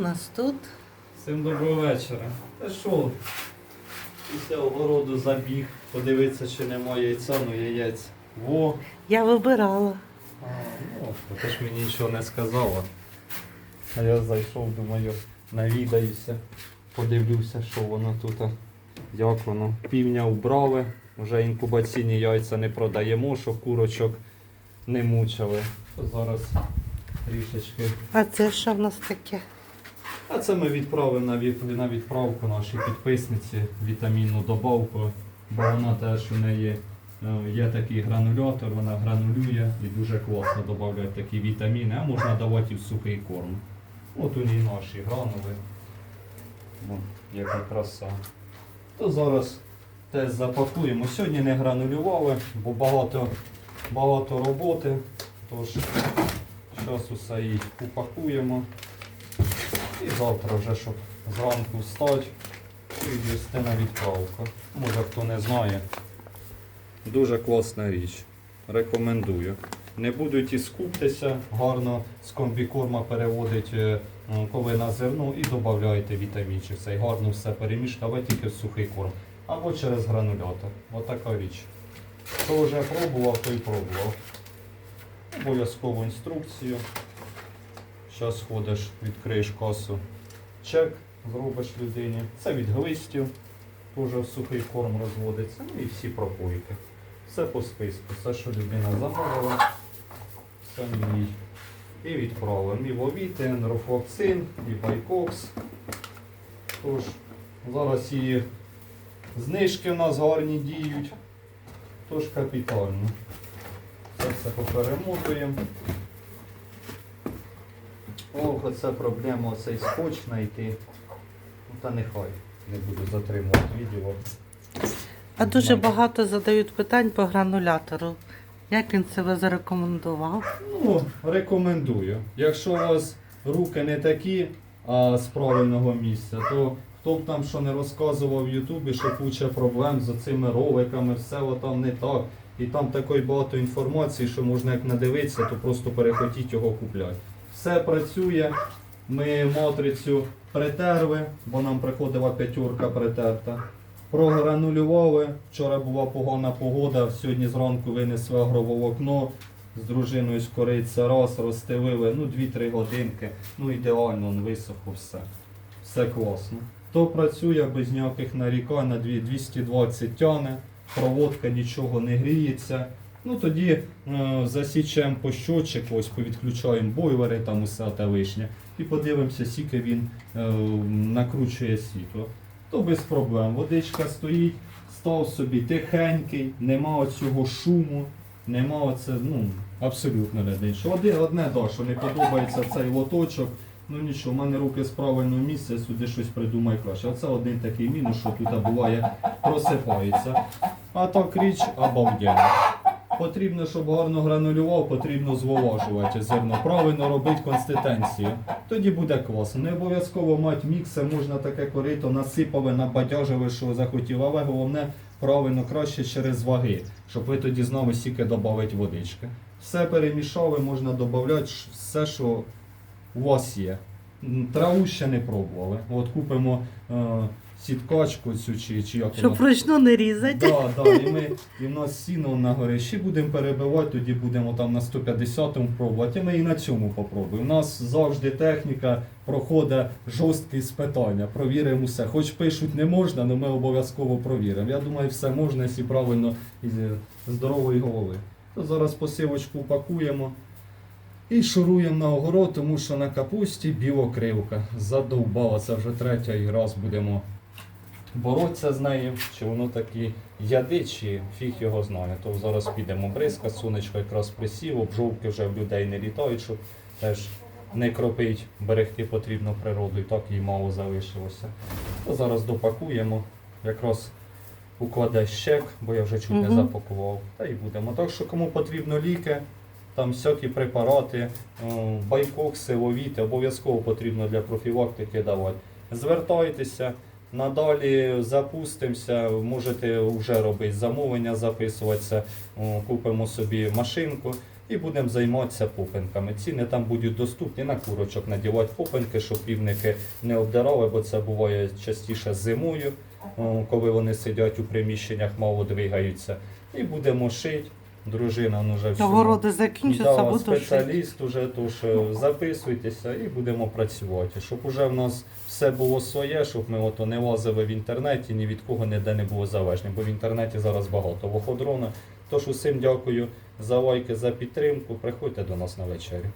в нас тут? Всім доброго вечора. Та що? Після огороду забіг, подивитися, чи немає яйця, ну яєць. Во. Я вибирала. А, ну, ти ж мені нічого не сказала. А я зайшов, думаю, навідаюся, подивлюся, що воно тут. Як воно. Півня вбрали, вже інкубаційні яйця не продаємо, щоб курочок не мучили. Зараз трішечки А це що в нас таке? А це ми відправимо на, від, на відправку нашій підписниці вітамінну добавку, бо вона теж у неї е, є такий гранулятор, вона гранулює і дуже класно додає такі вітаміни, а можна давати і в сухий корм. От у ній наші гранули. Яка краса. То зараз теж запакуємо. Сьогодні не гранулювали, бо багато, багато роботи. Тож зараз усе і упакуємо. І завтра вже, щоб зранку встати і ввести на відправку. Може хто не знає. Дуже класна річ. Рекомендую. Не будуть і скуптися, гарно з комбікорма переводить е, коли на зерно і додаєте вітамінчик. Цей гарно все перемішати, але тільки в сухий корм. Або через гранулятор. Отака річ. Хто вже пробував, той пробував. Обов'язкову інструкцію. Зараз ходиш, відкриєш касу, чек зробиш людині. Це від глистів, теж в сухий корм розводиться. Ну і всі пропойки. Все по списку. Все, що людина замовила, все мій. І відправимо. І Вовітин, Рофлоксин, і Байкокс. Тож, зараз і знижки у нас гарні діють. Тож капітально. Це все поперемотуємо. Ох, оце проблема, оцей скотч знайти. Ну та нехай, не буду затримувати відео. А дуже багато задають питань по гранулятору. Як він себе зарекомендував? Ну, рекомендую. Якщо у вас руки не такі, а з правильного місця, то хто б там що не розказував в Ютубі, що куча проблем з цими роликами, все там не так. І там такої багато інформації, що можна як надивитися, то просто перехотіть його купляти. Все працює. Ми матрицю притерли, бо нам приходила п'ятерка притерта. Програнулювали. Вчора була погана погода, сьогодні зранку винесли агроволокно, з дружиною з кориця раз, розстелили, ну 2-3 годинки. Ну ідеально, висохло все. Все класно. То працює без ніяких нарікань на 220 тяне, проводка нічого не гріється. Ну тоді е, засічемо по щотчик, ось повідключаємо бойлери, там усе те лишнє. І подивимося, скільки він е, накручує світло. То без проблем. Водичка стоїть, став собі тихенький, нема цього шуму, нема оце, ну, абсолютно що. Одне, одне да, що не подобається цей лоточок. Ну нічого, в мене руки з правильного місця, сюди щось придумай краще. Оце один такий мінус, що тут буває, просипається. А так річ обалденна. Потрібно, щоб гарно гранулював, потрібно зволожувати зерно. Правильно робити консистенцію. Тоді буде класно. Не обов'язково мати міксер, можна таке корито насипали, набадяжили, що захотів, але головне правильно краще через ваги, щоб ви тоді знали, скільки додати водички. Все перемішали, можна додати все, що у вас є. Траву ще не пробували. От купимо е, сіткачку цю чи, чи як Щоб вона вручну не різати. Да, да, і, ми, і в нас сіно на горі. Ще будемо перебивати, тоді будемо там на 150-му пробувати. І ми і на цьому попробуємо. У нас завжди техніка проходить жорсткі іспитання. Провіримо все. Хоч пишуть не можна, але ми обов'язково провіримо. Я думаю, все можна, якщо правильно із здорової голови. То зараз посилочку пакуємо. І шуруємо на огород, тому що на капусті білокривка. Задовбала, це вже третій раз будемо боротися з нею, чи воно такі яди, чи фіг його знає. То зараз підемо бризка, сонечко якраз присів, обжовки вже в людей не літають, щоб теж не кропить, берегти потрібно природу, і так їй мало залишилося. То зараз допакуємо, якраз укладе щек, бо я вже чуть не запакував. Та й будемо. Так що кому потрібно ліки, там всякі препарати, е, байкокси, ловіти, обов'язково потрібно для профілактики давати. Звертайтеся. Надалі запустимося, можете вже робити замовлення, записуватися, купимо собі машинку. І будемо займатися попинками. Ціни там будуть доступні на курочок надівати попинки, щоб півники не обдирали, бо це буває частіше зимою, коли вони сидять у приміщеннях, мало двигаються. І будемо шити. Дружина ну, вже Огороди закінчаться, Да, буду спеціаліст уже, тож е, записуйтеся і будемо працювати. Щоб уже в нас все було своє, щоб ми ото не лазили в інтернеті, ні від кого ніде не було залежне, бо в інтернеті зараз багато вуходрона. Тож усім дякую за лайки, за підтримку. Приходьте до нас на вечерю.